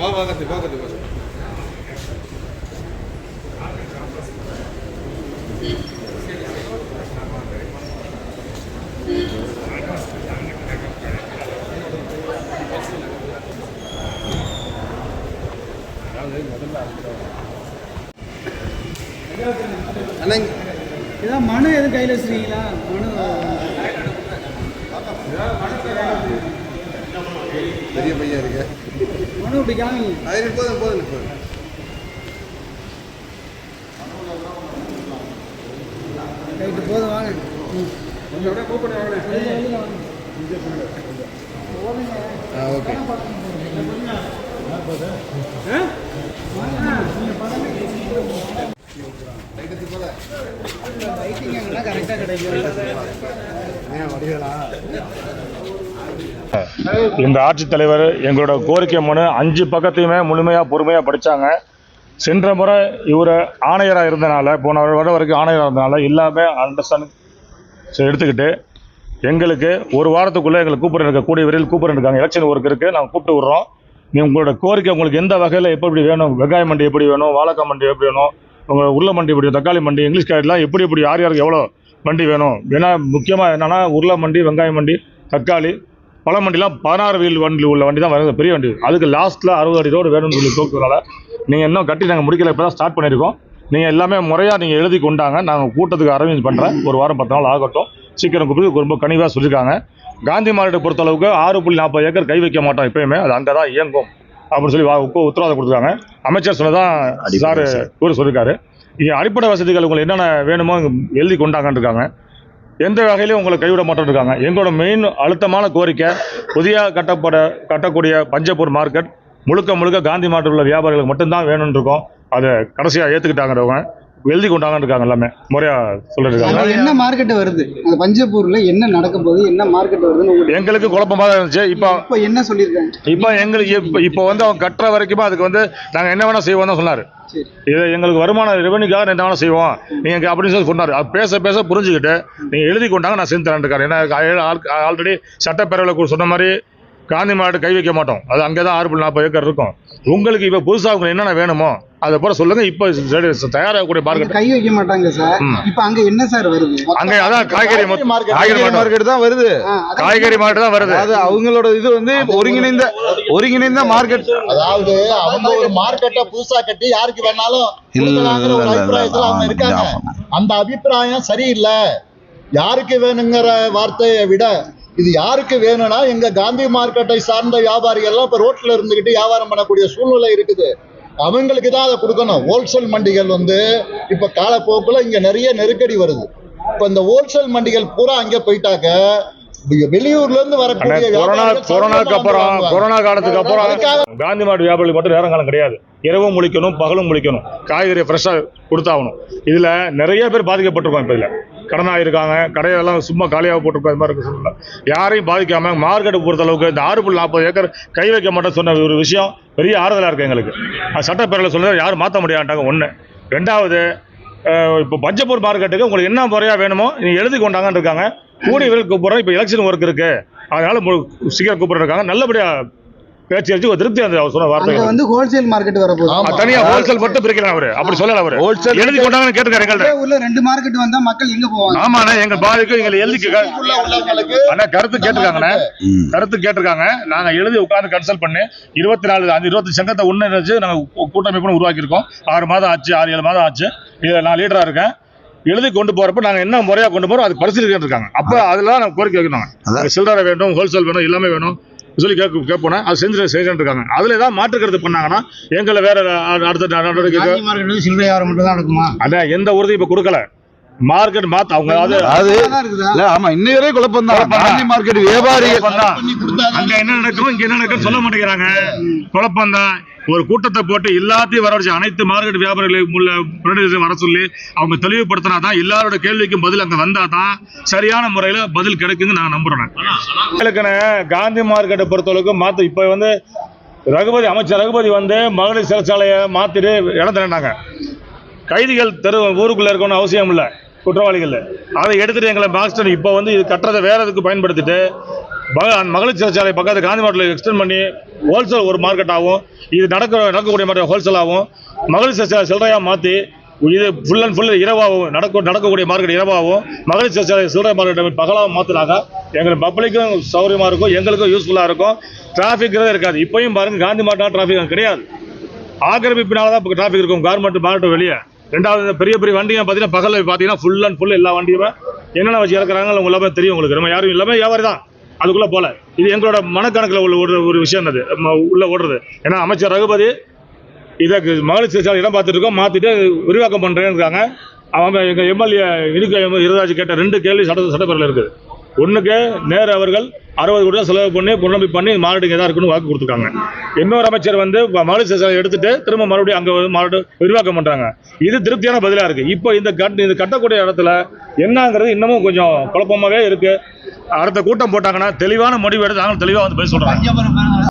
வா வா கத்தி வா கத்தி வா அண்ணா இதான் மனு எதுவும் கையில் வச்சுருக்கீங்களா? மனு பெரிய பையன் இருக்கு. மனு இப்படி காமி. அது போதும் போதும் போதும். ரைட்டு போதும் வாங்க. கொஞ்சம். ஆ ஓகே. இந்த ஆட்சித்தலைவர் எங்களோட கோரிக்கை மனு அஞ்சு பக்கத்தையுமே முழுமையாக பொறுமையாக படித்தாங்க சென்ற முறை இவர் ஆணையராக இருந்தனால போன வர வரைக்கும் ஆணையராக இருந்தனால எல்லாமே அண்டர்ஸ்டாண்ட் எடுத்துக்கிட்டு எங்களுக்கு ஒரு வாரத்துக்குள்ளே எங்களை கூப்பிட்டு இருக்கக்கூடிய விரைவில் கூப்பிட்டு இருக்காங்க எலெக்ஷன் ஒர்க் இருக்குது நாங்கள் கூப்பிட்டு விட்றோம். நீ உங்களோட கோரிக்கை உங்களுக்கு எந்த வகையில் எப்படி வேணும் வெங்காய மண்டி எப்படி வேணும் வாழைக்காய் மண்டி எப்படி வேணும் உங்கள் உருளை மண்டி எப்படி தக்காளி மண்டி இங்கிலீஷ் கார்டெலாம் எப்படி எப்படி யார் யாருக்கு எவ்வளோ மண்டி வேணும்? ஏன்னா முக்கியமாக என்னென்னா உருளை மண்டி வெங்காய மண்டி தக்காளி பழ வண்டிலாம் பதினாறு வீல் வண்டி உள்ள வண்டி தான் வருது பெரிய வண்டி. அதுக்கு லாஸ்ட்டில் அறுபது அடி ரோடு வேணும்னு சொல்லி தோக்குறதுனால நீங்கள் இன்னும் கட்டி நாங்கள் முடிக்கல இப்போ தான் ஸ்டார்ட் பண்ணியிருக்கோம். நீங்கள் எல்லாமே முறையாக நீங்கள் எழுதி கொண்டாங்க. நாங்கள் கூட்டத்துக்கு அரேஞ்ச் பண்ணுறேன் ஒரு வாரம் பத்து நாள் ஆகட்டும். சீக்கிரம் கூப்பிட்டு ரொம்ப கனிவாக சொல்லியிருக்காங்க. காந்தி மாநாட்டை பொறுத்தளவுக்கு ஆறு புள்ளி நாற்பது ஏக்கர் கை வைக்க மாட்டோம் எப்பயுமே அது அங்கே தான் இயங்கும். அப்படின்னு சொல்லி உத்தரவாதம் கொடுத்துருக்காங்க. அமைச்சர் சொன்னதான் சார் இவர் சொல்லியிருக்காரு இங்கே அடிப்படை வசதிகள் உங்களுக்கு என்னென்ன வேணுமோ எழுதி கொண்டாங்கன்னு இருக்காங்க எந்த வகையிலும் உங்களை கைவிட மாட்டோம் இருக்காங்க எங்களோட மெயின் அழுத்தமான கோரிக்கை புதிய கட்டப்பட கட்டக்கூடிய பஞ்சப்பூர் மார்க்கெட் முழுக்க முழுக்க காந்தி மார்க்கெட் உள்ள வியாபாரிகளுக்கு மட்டும்தான் வேணும்னு இருக்கோம் அதை கடைசியாக ஏற்றுக்கிட்டாங்கிறவங்க எழுதி கொண்டாங்கன்னு இருக்காங்க எல்லாமே முறையாக சொல்லியிருக்காங்க அது என்ன மார்க்கெட் வருது? அந்த பஞ்சப்பூர்ல என்ன நடக்க போகுது? என்ன மார்க்கெட் வருதுன்னு உங்களுக்கு எங்களுக்கு குழப்பமாக தான் இருந்துச்சு. இப்போ இப்போ என்ன சொல்லியிருக்காங்க? இப்போ எங்களுக்கு இப்போ இப்போ வந்து அவங்க கட்டுற வரைக்குமே அதுக்கு வந்து நாங்கள் என்ன வேணால் செய்வோம் தான் சொன்னார். இது எங்களுக்கு வருமான ரெவன்யூக்காக என்ன வேணால் செய்வோம். நீங்கள் அப்படின்னு சொல்லி சொன்னார். அது பேச பேச புரிஞ்சுக்கிட்டு நீங்கள் எழுதி கொண்டாங்க நான் செஞ்சு தரேன் ஏன்னா ஆல்ரெடி சட்டப்பேரவையில் சொன்ன மாதிரி காந்தி மாநாடு கை வைக்க மாட்டோம். அது அங்கே தான் ஆறு புள்ளி நாற்பது ஏக்கர் இருக்கும். உங்களுக்கு இப்போ புதுசாக உங்களுக்கு என்னென்ன வேணுமோ அதை போல சொல்லுங்க. இப்போ தயாராகக்கூடிய மார்க்கெட் கை வைக்க மாட்டாங்க சார். இப்போ அங்க என்ன சார் வருது? அங்கே அதான் காய்கறி காய்கறி மார்க்கெட் தான் வருது. காய்கறி மார்க்கெட் தான் வருது. அதாவது அவங்களோட இது வந்து ஒருங்கிணைந்த ஒருங்கிணைந்த மார்க்கெட் அதாவது அவங்க ஒரு மார்க்கெட்டை புதுசா கட்டி யாருக்கு வேணாலும் ஒரு அபிப்பிராயத்துல அவங்க இருக்காங்க. அந்த அபிப்பிராயம் சரியில்லை. யாருக்கு வேணுங்கிற வார்த்தையை விட இது யாருக்கு வேணும்னா எங்க காந்தி மார்க்கெட்டை சார்ந்த வியாபாரிகள் எல்லாம் இப்ப ரோட்ல இருந்துகிட்டு வியாபாரம் பண்ணக்கூடிய சூழ்நிலை இருக்குது. அவங்களுக்கு தான் அதை கொடுக்கணும். ஹோல்சேல் மண்டிகள் வந்து இப்ப காலப்போக்குல இங்க நிறைய நெருக்கடி வருது. இப்ப இந்த ஹோல்சேல் மண்டிகள் பூரா அங்கே போயிட்டாக்க வெளியூர்ல இருந்து அண்ணா, வரக்கூடிய கொரோனா கொரோனாக்கு அப்புறம். கொரோனா காலத்துக்கு அப்புறம் காந்தி மாட்டு வியாபாரிகள் மட்டும் நேரம் காலம் கிடையாது. இரவும் முழிக்கணும் பகலும் முழிக்கணும். காய்கறி ஃப்ரெஷ்ஷாக கொடுத்தாகணும். இதில் நிறைய பேர் பாதிக்கப்பட்டிருக்கோம் இப்போ இதில். கடனாக இருக்காங்க கடையெல்லாம் சும்மா காலியாக போட்டிருக்கோம் அது மாதிரி இருக்க சூழ்நிலை யாரையும் பாதிக்காம மார்க்கெட்டை பொறுத்த அளவுக்கு இந்த ஆறு புள்ளி நாற்பது ஏக்கர் கை வைக்க மாட்டேன்னு சொன்ன ஒரு விஷயம் பெரிய ஆறுதலாக இருக்குது எங்களுக்கு. அது சட்டப்பேரவையில் சொன்னதை யாரும் மாற்ற முடியாட்டாங்க ஒன்று ரெண்டாவது இப்போ பஞ்சப்பூர் மார்க்கெட்டுக்கு உங்களுக்கு என்ன முறையாக வேணுமோ நீங்கள் எழுதி கொண்டாங்கன்னு இருக்காங்க. கூடிய விரைவில் கூப்பிட்றோம் இப்போ எலெக்ஷன் ஒர்க் இருக்குது அதனால சீக்கிரம் கூப்பிட்றாங்க நல்லபடியாக பேச்சு வச்சு ஒரு திருப்தி அந்த அவர் சொன்ன வார்த்தை வந்து ஹோல்சேல் மார்க்கெட் வரப்போகுது ஆமா. தனியா ஹோல்சேல் மட்டும் பிரிக்கலாம் அவரு. அப்படி சொல்லல அவரு. ஹோல்சேல் எழுதி கொண்டாங்கன்னு கேட்டுக்காரு எங்கள்ட்ட. ஊர்ல ரெண்டு மார்க்கெட் வந்தா மக்கள் எங்க போவாங்க? ஆமாண்ணா எங்க பாதிக்கு எங்களை எழுதி உள்ள அண்ணா கருத்து கேட்டிருக்காங்கண்ணே கருத்து கேட்டிருக்காங்க. நாங்க எழுதி உட்கார்ந்து கன்சல்ட் பண்ணி இருபத்தி நாலு அந்த இருபத்தி சங்கத்தை ஒன்று வச்சு நாங்க கூ- கூட்டமைப்புன்னு உருவாக்கியிருக்கோம். ஆறு மாதம் ஆச்சு ஆறு ஏழு மாதம் ஆச்சு. இதுல நான் லீடரா இருக்கேன். எழுதி கொண்டு போறப்ப நாங்க என்ன முறையா கொண்டு போறோம் அது பரிசீலிக்கிட்டு இருக்காங்க அப்ப அதுல தான் நாங்க கோரிக்கை வைக்கணும். சில்லறை வேண்டும் ஹோல்சேல் வேணும் எல்லாமே வேணும் சொல்லி கேட்க கேட்போம் அது செஞ்சு செய்யணும் இருக்காங்க அதுல ஏதாவது மாற்று கருத்து பண்ணாங்கன்னா எங்களை வேற அடுத்த நடவடிக்கை சில்லறை மட்டும் தான் நடக்குமா? அதான் எந்த உறுதியும் இப்ப கொடுக்கல. மார்க்கெட் மாத்த அவங்க அது தான் ஆமா இன்னை வரை குழப்பம் தான் குழப்பம் தான். காந்தி மார்க்கெட் வியாபாரிகள் அங்க என்ன நடக்கும் இங்க என்ன நடக்கும் சொல்ல மாட்டேங்கிறாங்க. குழப்பம்தான். ஒரு கூட்டத்தை போட்டு எல்லாத்தையும் வரவழைச்சு அனைத்து மார்க்கெட் வியாபாரிகளையும் உள்ள பிரதிநிதிகளை வர சொல்லி அவங்க தெளிவுபடுத்தினா தான் எல்லாரோட கேள்விக்கும் பதில் அங்க வந்தா தான் சரியான முறையில பதில் கிடைக்குன்னு நான் நம்புறேன். காந்தி மார்க்கெட்டை பொறுத்தளவுக்கு மாத்து இப்ப வந்து ரகுபதி அமைச்சர் ரகுபதி வந்து மகளிர் சிறைச்சாலையை மாத்திட்டு இடம் தரேன்னாங்க. கைதிகள் தெரு ஊருக்குள்ள இருக்கணும்னு அவசியம் இல்லை. குற்றவாளிகள் அதை எடுத்துட்டு எங்களை மாஸ்டர் இப்போ வந்து இது கட்டுறதை வேற இதுக்கு பயன்படுத்திட்டு மகளிர் சிறைச்சாலை பக்கத்து காந்தி மாவட்டத்தில் எக்ஸ்டெண்ட் பண்ணி ஹோல்சேல் ஒரு மார்க்கெட் ஆகும் இது நடக்க நடக்கக்கூடிய மாதிரி ஹோல்சேல் ஆகும் மகளிர் சிறைச்சாலை சில்லறையாக மாற்றி இது ஃபுல் அண்ட் ஃபுல் இரவாகவும் நடக்க நடக்கக்கூடிய மார்க்கெட் இரவாகவும் மகளிர் சிறைச்சாலை சில்லறை மார்க்கெட் பகலாக மாற்றினாக்கா எங்கள் பப்ளிக்கும் சௌகரியமாக இருக்கும் எங்களுக்கும் யூஸ்ஃபுல்லாக இருக்கும். டிராஃபிக்கிறதே இருக்காது. இப்போயும் பாருங்கள் காந்தி மாவட்டம் டிராஃபிக் கிடையாது. ஆக்கிரமிப்பினால தான் இப்போ டிராஃபிக் இருக்கும் கவர்மெண்ட் மாவட்டம் வெளியே. ரெண்டாவது பெரிய பெரிய வண்டிங்க பார்த்தீங்கன்னா பகலில் பார்த்தீங்கன்னா ஃபுல் அண்ட் ஃபுல் எல்லா வண்டியுமே. என்னென்ன வச்சு இறக்குறாங்க உங்க எல்லாமே தெரியும் உங்களுக்கு. நம்ம யாரும் எல்லாமே வியாபாரி தான். அதுக்குள்ளே போல. இது எங்களோட மனக்கணக்கில் உள்ள ஒரு ஒரு விஷயம் அது. உள்ளே ஓடுறது. ஏன்னா அமைச்சர் ரகுபதி இதை மகளிர் சிறைச்சாலை இடம் பார்த்துட்டு இருக்கோம். மாற்றிட்டு விரிவாக்கம் பண்ணுறேன்னு இருக்காங்க. அவங்க எங்கள் எம்எல்ஏ இடுக்க இருதாஜ் கேட்ட ரெண்டு கேள்வி சட்ட சட்டப்பேரவையில் இருக்குது. ஒன்றுக்கு நேரு அவர்கள் அறுபது கோடி ரூபா செலவு பண்ணி புனரமைப்பு பண்ணி மாநாடு இங்கே இருக்குன்னு வாக்கு கொடுத்துருக்காங்க. இன்னொரு அமைச்சர் வந்து இப்ப மகளிர் எடுத்துட்டு திரும்ப மறுபடியும் அங்கே மாநாடு விரிவாக்கம் பண்ணுறாங்க இது திருப்தியான பதிலாக இருக்குது இப்போ இந்த கட் இந்த கட்டக்கூடிய இடத்துல என்னங்கிறது இன்னமும் கொஞ்சம் குழப்பமாகவே இருக்குது அடுத்த கூட்டம் போட்டாங்கன்னா தெளிவான முடிவு எடுத்து நாங்களும் தெளிவாக வந்து பேச சொல்கிறாங்க